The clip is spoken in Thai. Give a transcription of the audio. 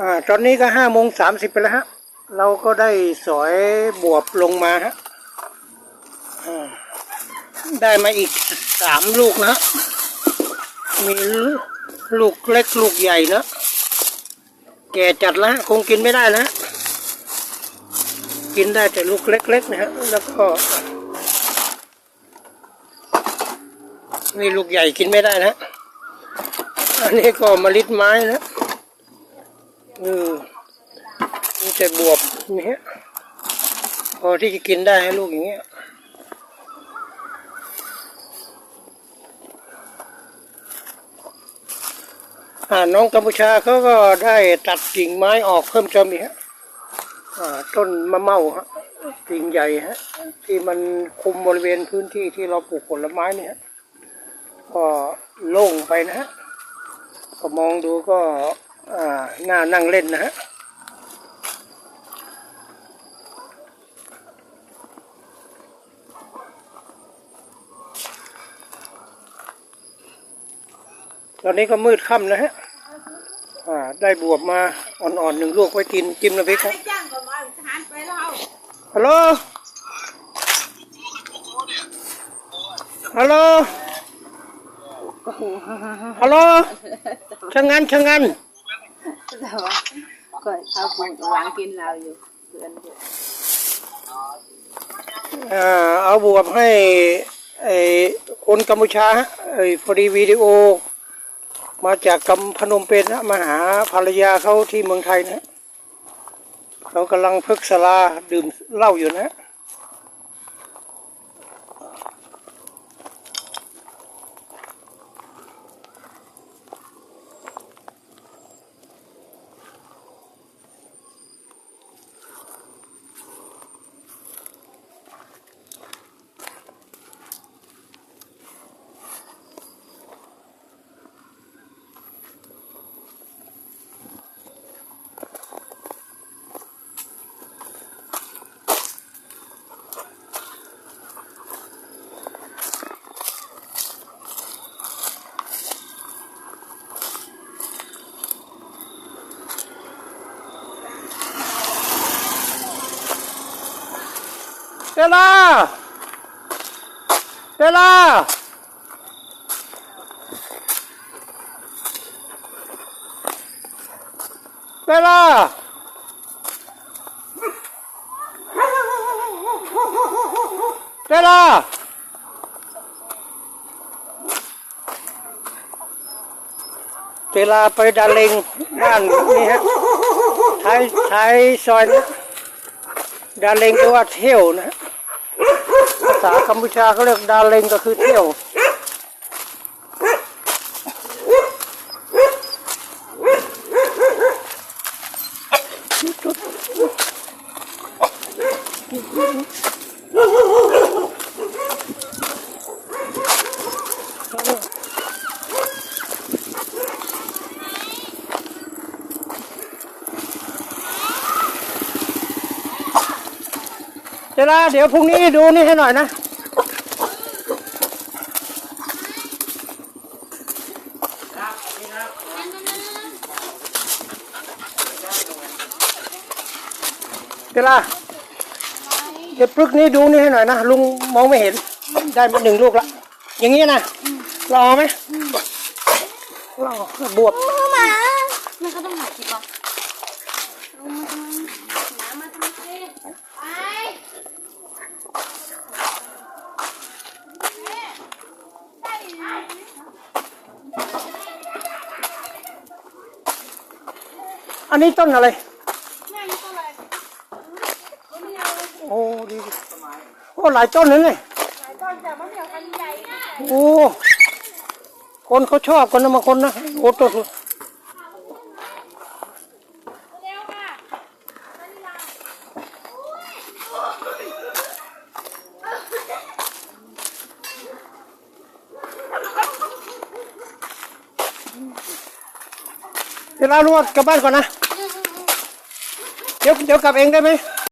อ่าตอนนี้ก็ห้าโมงสามสิบไปแล้วฮะ เราก็ได้สอยบวบลงมาฮะได้มาอีกสามลูกนะ มีลูกเล็กลูกใหญ่นะ แก่จัดแล้วฮะคงกินไม่ได้นะกินได้แต่ลูกเล็กๆนะฮะ แล้วก็นี่ลูกใหญ่กินไม่ได้นะ อันนี้ก็มลิดไม้นะ อืมนี่แต่บวบนี่ฮะพอที่จะกินได้ให้ลูกอย่างเงี้ยอ่าน้องกัมพูชาเขาก็ได้ตัดกิ่งไม้ออกเพิ่มเติมอีกฮะต้นมะเม่าฮะกิ่งใหญ่ฮะที่มันคุมบริเวณพื้นที่ที่เราปลูกผลไม้เนี่ยก็โล่งไปนะฮะก็มองดูก็ อ่าน่านั่งเล่นนะฮะตอนนี้ก็มืดค่ำนะฮะอ่าได้บวบมาอ่อนๆหนึ่งลูกไว้กินจิ้มน้ำพริกครับจ้างก็มาทานไปแล้วฮัลโหล ฮัลโหล ฮัลโหลช่างงานช่างงาน แต่ว่าก็เขาคงกำลังกินเราอยู่เพื่อนอยู่อเอาบวบให้ไอ้คนกัมพูชาไอ้พอดีวิดีโอ มาจากกำพนมเปญนะมาหาภรรยาเขาที่เมืองไทยนะเขากำลังพึกษลาดื่มเหล้าอยู่นะ เตลาเตลาเตลาเตลาเวลาไปดาเลงบ้านนี่ฮะท้ายท้ายซอยนะดาเลงก็ว่าเที่ยวนะาษากัมพูชาเขาเรียกดาเลงก็คือเที่ยวเดี๋ ยวนะเดี๋ยวพรุ่งนี้ดูนี่ให้หน่อยนะเดี๋ยวนะเดี๋ยวพรุ่งนี้ดูนี่ให้หน่อยนะ ลุงมองไม่เห็น ได้มาหนึ่งลูกละ อย่างนี้นะรอไหมรอบวบมามันก็ต้องหาคิดว่าเอามาทำไมน้ำมาทำไมไป อันนี้ต้นอะไรแม่นี่ก็เลยโอ้ดีดีโอ้หลายต้นเลยไงหลายต้นแต่มะเหมี่ยวพันใหญ่โอ้คนเขาชอบกันนะบางคนนะโอ้ต้นเร็วค่ะเวลานวดกลับบ้านก่อนนะ เดี๋ยวเดี๋ยวกลับเองได้ไหม